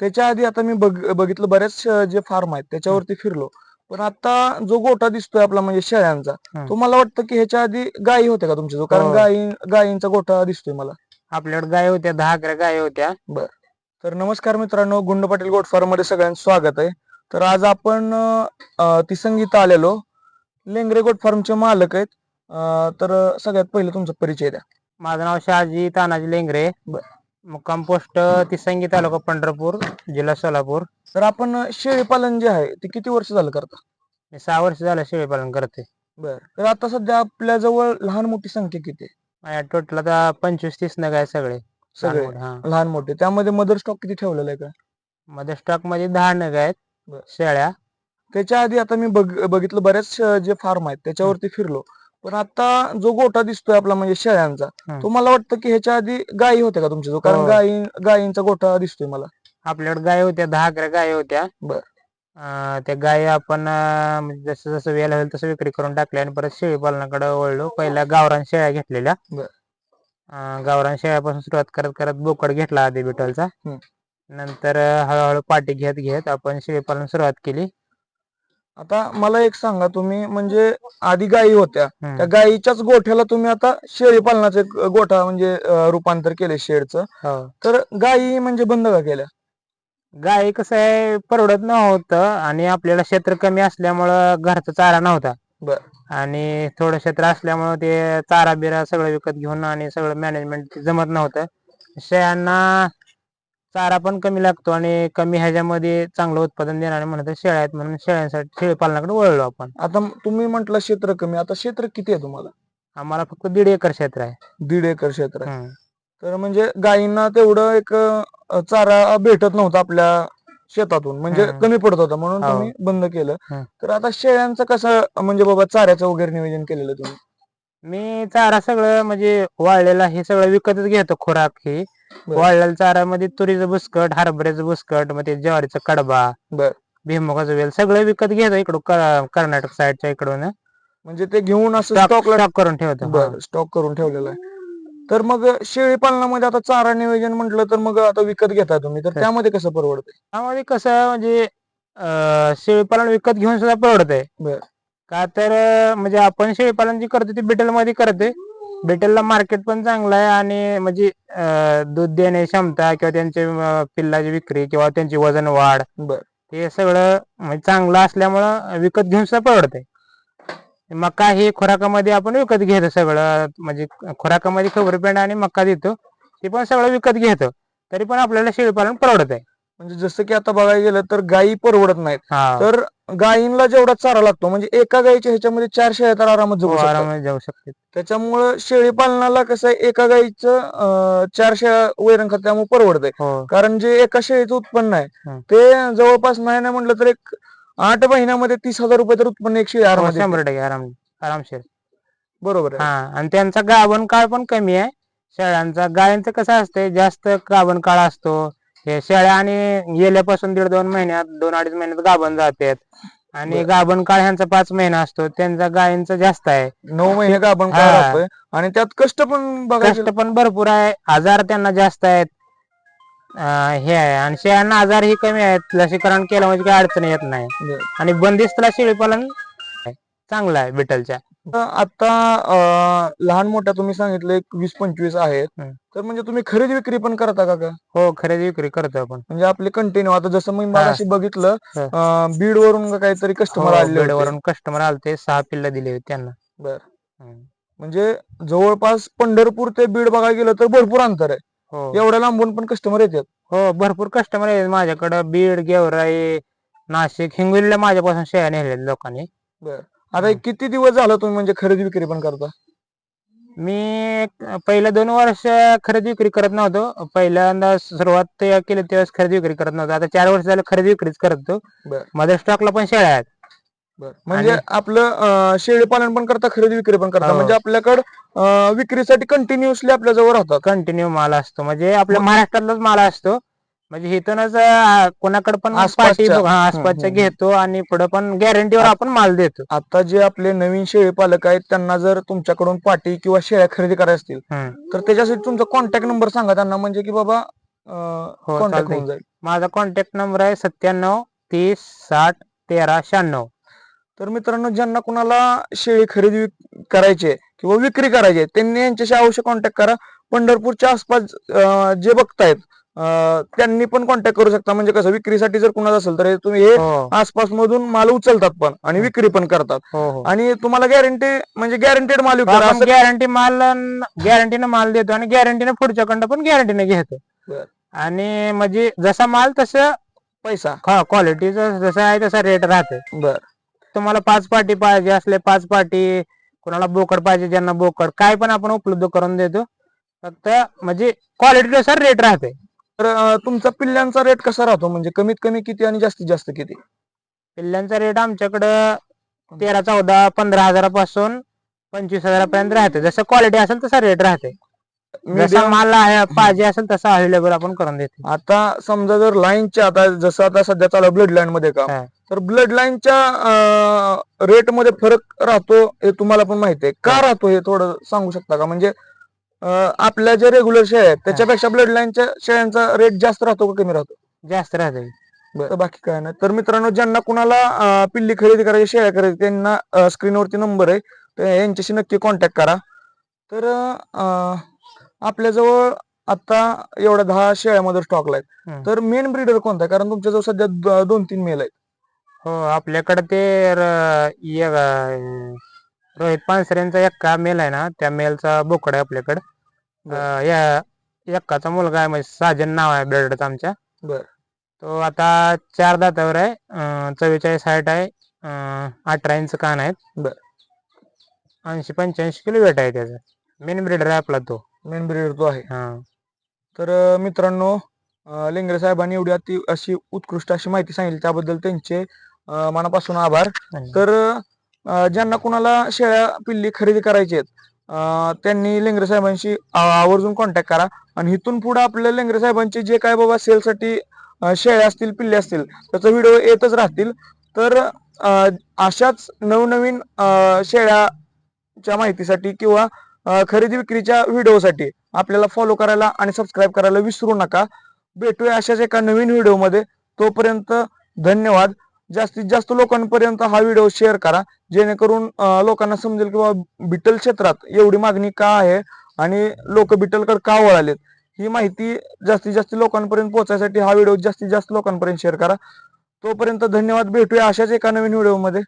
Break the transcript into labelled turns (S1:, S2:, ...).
S1: त्याच्या आधी आता मी बघ बघितलं बऱ्याच जे फार्म आहेत त्याच्यावरती फिरलो. पण आता जो गोठा दिसतोय आपला म्हणजे शेळ्यांचा. तो मला वाटतं की ह्याच्या आधी गायी होत्या का तुमच्या? जो कारण
S2: हो.
S1: गायी गायींचा गोठा दिसतोय मला.
S2: आपल्याकडे गाय होत्या दहा अकरा गाय होत्या.
S1: तर नमस्कार मित्रांनो गुंड पाटील गोट फार्ममध्ये सगळ्यांचं स्वागत आहे. तर आज आपण अं, तिसंगी इथं आलेलो. लेंगरे गोट फार्मचे मालक आहेत. तर सगळ्यात पहिले तुमचा परिचय द्या.
S2: माझं नाव शहाजी तानाजी लेंगरे.
S1: बर.
S2: मुक्काम पोस्ट तिसंगी तालुका पंढरपूर जिल्हा सोलापूर.
S1: तर आपण अं, शेळीपालन जे आहे ते किती वर्ष झालं करता?
S2: मी सहा वर्ष झालं शेळी पालन करते
S1: बर. तर आता सध्या आपल्या जवळ लहान मोठी संख्या किती आहे?
S2: माझ्या टोटल आता पंचवीस तीस नग आहे सगळे.
S1: सगळे
S2: लहान मोठे, हा.
S1: लहान मोठे. त्यामध्ये मदर स्टॉक किती ठेवलेला आहे का?
S2: मध्ये स्टॉकमध्ये दहा नग आहेत
S1: बर.
S2: शेळ्या.
S1: त्याच्या आधी आता मी बघ बघितलं बरेच अं, जे फार्म आहेत त्याच्यावरती फिरलो. पण आता जो गोठा दिसतोय आपला म्हणजे शेळ्यांचा
S2: हं.
S1: तो मला वाटतं की ह्याच्या आधी गायी होत्या का तुमच्या जो कारण
S2: हो.
S1: गायी गायींचा गोठा दिसतोय मला
S2: आपल्याकडे गाय होत्या दहा अकरा गाय होत्या
S1: बर.
S2: अं, त्या गायी आपण अं, म्हणजे जसं जसं वेळ होईल तसं विक्री करून टाकल्या आणि परत शेळी पालनाकडे वळलो पहिल्या गावरान शेळ्या घेतलेल्या
S1: बर.
S2: अं, गावरान शेळ्यापासून सुरुवात करत करत बोकड घेतला आधी
S1: हम्म.
S2: नंतर अं, हळूहळू पाठी घेत घेत आपण शेळी पालन सुरुवात केली
S1: आता मला एक सांगा तुम्ही म्हणजे आधी गायी होत्या
S2: हम्म.
S1: त्या गायीच्याच गोठ्याला तुम्ही आता शेळी पालनाचे एक गोठा म्हणजे अं, रूपांतर केले शेडचं.
S2: हो.
S1: तर गायी म्हणजे बंद का केल्या?
S2: गाय कसं आहे परवडत नव्हतं आणि आपल्याला क्षेत्र कमी असल्यामुळं घरचा चारा नव्हता.
S1: बर.
S2: आणि थोडं क्षेत्र असल्यामुळं ते चारा बिरा सगळं विकत घेऊन आणि सगळं मॅनेजमेंट जमत नव्हतं. शेळ्यांना चारा पण कमी लागतो आणि कमी ह्याच्यामध्ये चांगलं उत्पादन देणारे म्हणत शेळ्या आहेत म्हणून शेळ्यांसाठी शेळी पालनाकडे वळलो आपण
S1: आता तुम्ही म्हटलं क्षेत्र कमी आता क्षेत्र किती आहे तुम्हाला
S2: आम्हाला फक्त दीड एकर क्षेत्र आहे
S1: दीड एकर क्षेत्र आहे. तर म्हणजे गायींना तेवढं एक अं, चारा भेटत नव्हता आपल्या शेतातून म्हणजे
S2: हम्म.
S1: कमी पडत होता म्हणून
S2: हो.
S1: तुम्ही बंद केलं
S2: हम्म.
S1: तर आता शेळ्यांचं कसं म्हणजे बाबा चाऱ्याचं वगैरे नियोजन केलेलं तुम्ही
S2: मी चारा सगळं म्हणजे वाळलेला हे सगळं विकतच घेतो खुराक हे. वाळलेल्या चाऱ्यामध्ये तुरीचं बुसकट हरभऱ्याचं बुसकट मग ते ज्वारीचा कडबा
S1: बर.
S2: भीमुगाचं वेल सगळं विकत घेतो इकडं क- कर्नाटक साईडच्या इकडून.
S1: म्हणजे ते घेऊन असं
S2: स्टॉक
S1: स्टॉकला
S2: स्टॉक करून ठेवतो हा.
S1: बर स्टॉक करून ठेवलेला आहे. तर मग शेळी पालनामध्ये आता चारा नियोजन म्हटलं तर मग आता विकत घेताय तुम्ही तर त्यामध्ये कसं परवडतंय?
S2: त्यामध्ये कसं म्हणजे अं, शेळीपालन विकत घेऊन सुद्धा परवडत आहे
S1: बर.
S2: का तर अं, म्हणजे आपण शेळीपालन जे करतो ते बिटलमध्ये करतोय. बिटलला मार्केट पण चांगलं आहे आणि म्हणजे अं, दूध देण्याची क्षमता किंवा त्यांचे अं, पिल्लाची विक्री किंवा त्यांची वजन वाढ
S1: बर.
S2: हे सगळं म्हणजे चांगलं असल्यामुळं विकत घेऊन सुद्धा परवडतंय. मका हे खुराकामध्ये आपण विकत घेतो सगळं म्हणजे खुराकामध्ये खबरपेंड आणि मका देतो ते पण सगळं विकत घेतो तरी पण आपल्याला शेळीपालन परवडत आहे
S1: म्हणजे जसं की आता बघायला गेलं तर गायी परवडत नाहीत.
S2: हा.
S1: तर गायींना जेवढा चारा लागतो म्हणजे एका गायीच्या ह्याच्यामध्ये चार शेळ्या तर आरामात जगू शकतात.
S2: आरामात जाऊ शकते
S1: त्याच्यामुळं शेळी पालनाला कसं आहे एका गायीचं अं, चार शेळ्या वैरण खात त्यामुळे परवडतंय.
S2: हो.
S1: कारण जे एका शेळीचं उत्पन्न आहे
S2: हं.
S1: ते जवळपास नाही नाही म्हटलं तर एक आठ महिन्यामध्ये तीस हजार रुपये तर उत्पन्न एक शेळी
S2: हो,
S1: आरामात येते.
S2: शंभर टक्के आराम आरामशीर
S1: बरोबर
S2: हा
S1: आहे
S2: आणि त्यांचा गाभण काळ पण कमी आहे. शेळ्यांचा गायांचं कसं असतंय जास्त गाभण काळ असतो हे शेळ्या आणि गेल्यापासून दीड दोन महिन्यात दोन अडीच महिन्यात गाभण जातात आणि. गाभण काळ ह्यांचा पाच महिना असतो त्यांचा गायींचा जास्त आहे
S1: नऊ महिने का आपण काय
S2: हा.
S1: राहतोय आणि त्यात कष्ट पण
S2: कष्ट पण भरपूर आहे आजार त्यांना जास्त आहेत अं, हे आहे आणि शेळ्यांना आजार ही कमी आहेत लसीकरण केलं म्हणजे काही अडचण येत नाही. आणि बंदिस्तला शेळीपालन. चांगलं आहे बिटलच्या
S1: आता लहान मोठ्या तुम्ही सांगितलं एक वीस पंचवीस आहेत. तर म्हणजे तुम्ही खरेदी विक्री पण करता का का?
S2: हो खरेदी विक्री करतो आपण.
S1: म्हणजे आपले कंटिन्यू आता जसं मी. मागाशी बघितलं बीड वरून काहीतरी कस्टमर आले.
S2: वरून कस्टमर आलते सहा पिल्ल दिले होते त्यांना.
S1: बर. म्हणजे जवळपास पंढरपूर ते बीड बघायला गेलं तर भरपूर अंतर आहे.
S2: हो.
S1: एवढ्या लांबून पण कस्टमर येतात.
S2: हो भरपूर कस्टमर आहेत माझ्याकडं. बीड गेवराई नाशिक हिंगोलीला माझ्यापासून शेळ्या नेलेल्या लोकांनी.
S1: आता हे. किती दिवस झालं तुम्ही म्हणजे खरेदी विक्री पण करता?
S2: मी पहिल्या दोन वर्ष खरेदी विक्री करत नव्हतो. पहिल्यांदा सुरुवात ते केली तेव्हाच खरेदी विक्री करत नव्हतो. आता चार वर्ष झालं खरेदी विक्रीच करतो
S1: बर.
S2: मदर स्टॉकला पण शेळ्या आहेत.
S1: म्हणजे
S2: आणि-
S1: आपलं अं, शेळी पालन पण करता खरेदी विक्री पण करता?
S2: हो.
S1: म्हणजे आपल्याकडे विक्रीसाठी कंटिन्युअसली आपल्या जवळ राहतात
S2: कंटिन्यू माल असतो. म्हणजे आपल्या महाराष्ट्रातलाच माल असतो. म्हणजे इथूनच कोणाकडे पण
S1: आसपासच्या.
S2: पाठी हा,
S1: हम्म,
S2: आसपासच्या
S1: हम्म.
S2: घेतो आणि पुढे पण गॅरंटीवर आपण माल देतो
S1: आता जे आपले नवीन शेळी पालक आहेत त्यांना जर तुमच्याकडून पाटी किंवा शेळ्या खरेदी करायच्या असतील
S2: हम्म.
S1: तर त्याच्यासाठी तुमचा कॉन्टॅक्ट नंबर सांगा त्यांना म्हणजे की बाबा
S2: हो,
S1: कॉन्टॅक्ट
S2: चालतंय.
S1: होऊन जाईल
S2: माझा कॉन्टॅक्ट नंबर आहे सत्त्याण्णव तीस साठ तेरा शहाण्णव
S1: तर मित्रांनो ज्यांना कुणाला शेळी खरेदी करायची आहे किंवा विक्री करायची आहे त्यांनी यांच्याशी अवश्य कॉन्टॅक्ट करा पंढरपूरच्या आसपास अं, जे बघतायत त्यांनी पण कॉन्टॅक्ट करू शकता. म्हणजे कसं विक्रीसाठी जर कुणाला असेल तर हे तुम्ही हे
S2: हो.
S1: आसपास मधून माल उचलतात पण आणि विक्री पण करतात.
S2: हो हो.
S1: आणि तुम्हाला गॅरंटी म्हणजे गॅरंटेड माल विकतात
S2: गॅरंटी माल गॅरंटीनं माल देतो आणि गॅरंटीनं पुढच्या कंड पण गॅरंटीने घेतो. आणि म्हणजे जसा माल तसं
S1: पैसा.
S2: क्वालिटीचा जसा आहे तसा रेट राहते
S1: बर.
S2: तुम्हाला पाच पाटी पाहिजे असले पाच पाटी कोणाला बोकड पाहिजे ज्यांना बोकड काय पण आपण उपलब्ध करून देतो. फक्त म्हणजे क्वालिटीनुसार रेट राहते
S1: तर तुमचा पिल्ल्यांचा रेट कसा राहतो? म्हणजे कमीत कमी किती आणि जास्तीत जास्त किती?
S2: पिल्ल्यांचा रेट आमच्याकडं तेरा चौदा पंधरा हजारापासून पंचवीस हजारापर्यंत राहते. जसं क्वालिटी असेल तसा रेट राहते. जसा माल आहे पाहिजे असेल तसा अवेलेबल आपण करून देतो.
S1: आता समजा जर लाईनच्या आता जसं आता सध्या चालू ब्लड लाईन मध्ये
S2: हा.
S1: तर ब्लड लाईनच्या रेटमध्ये फरक राहतो हे तुम्हाला पण माहिती आहे. का. राहतो हे थोडं सांगू शकता का? म्हणजे आपल्या जे रेग्युलर शेळ्या आहेत त्याच्यापेक्षा ब्लड लाईनच्या शेळ्यांचा रेट जास्त राहतो का कमी राहतो?
S2: जास्त राहते
S1: बाकी काय नाही. तर मित्रांनो ज्यांना कुणाला पिल्ली खरेदी करायची शेळ्या खरेदी त्यांना स्क्रीनवरती नंबर आहे. तर यांच्याशी नक्की कॉन्टॅक्ट करा. तर आपल्याजवळ आता एवढ्या दहा शेळ्यामध्ये स्टॉक आहेत. तर मेन ब्रीडर कोणता आहे? कारण तुमच्याजवळ सध्या दोन तीन मेल आहेत.
S2: हो आपल्याकडे ते रोहित पानसरेंचा एक्का मेल आहे ना त्या मेलचा बोकड आहे आपल्याकडे. या एक्काचा मुलगा आहे म्हणजे साजन नाव आहे ब्लडचा आमच्या.
S1: बरं.
S2: तो आता चार दातावर आहे अं, चव्वेचाळीस हाईट आहे अं, अठरा इंच कान आहेत.
S1: बरं.
S2: ऐंशी पंच्याऐंशी किलो वेट आहे त्याचा. मेन ब्रिडर आहे आपला तो.
S1: मेन ब्रीडर तो आहे.
S2: हा.
S1: तर अं, मित्रांनो अं, लेंगरे साहेबांनी एवढी अति अशी उत्कृष्ट अशी माहिती सांगितली त्याबद्दल त्यांचे अं, मनापासून आभार. तर अं, ज्यांना कुणाला शेळ्या पिल्ली खरेदी करायची आहेत त्यांनी लेंगरे साहेबांशी आवर्जून कॉन्टॅक्ट करा. आणि इथून पुढे आपल्या लेंगरे साहेबांचे जे काय बाबा सेलसाठी शेळ्या असतील पिल्ले असतील त्याचा व्हिडिओ येतच राहतील. तर अशाच नवनवीन शेळ्याच्या माहितीसाठी किंवा खरेदी विक्रीच्या व्हिडिओसाठी आपल्याला फॉलो करायला आणि सबस्क्राईब करायला विसरू नका. भेटूया अशाच एका नवीन व्हिडिओमध्ये. तोपर्यंत धन्यवाद. जास्तीत जास्त लोकांपर्यंत हा व्हिडिओ शेअर करा जेणेकरून लोकांना समजेल की बाबा बिटल क्षेत्रात एवढी मागणी का आहे आणि लोक बिटलकडे का वळालेत? ही माहिती जास्तीत जास्त लोकांपर्यंत पोहोचायसाठी हा व्हिडिओ जास्तीत जास्त लोकांपर्यंत शेअर करा. तोपर्यंत धन्यवाद. भेटूया अशाच एका नवीन व्हिडिओमध्ये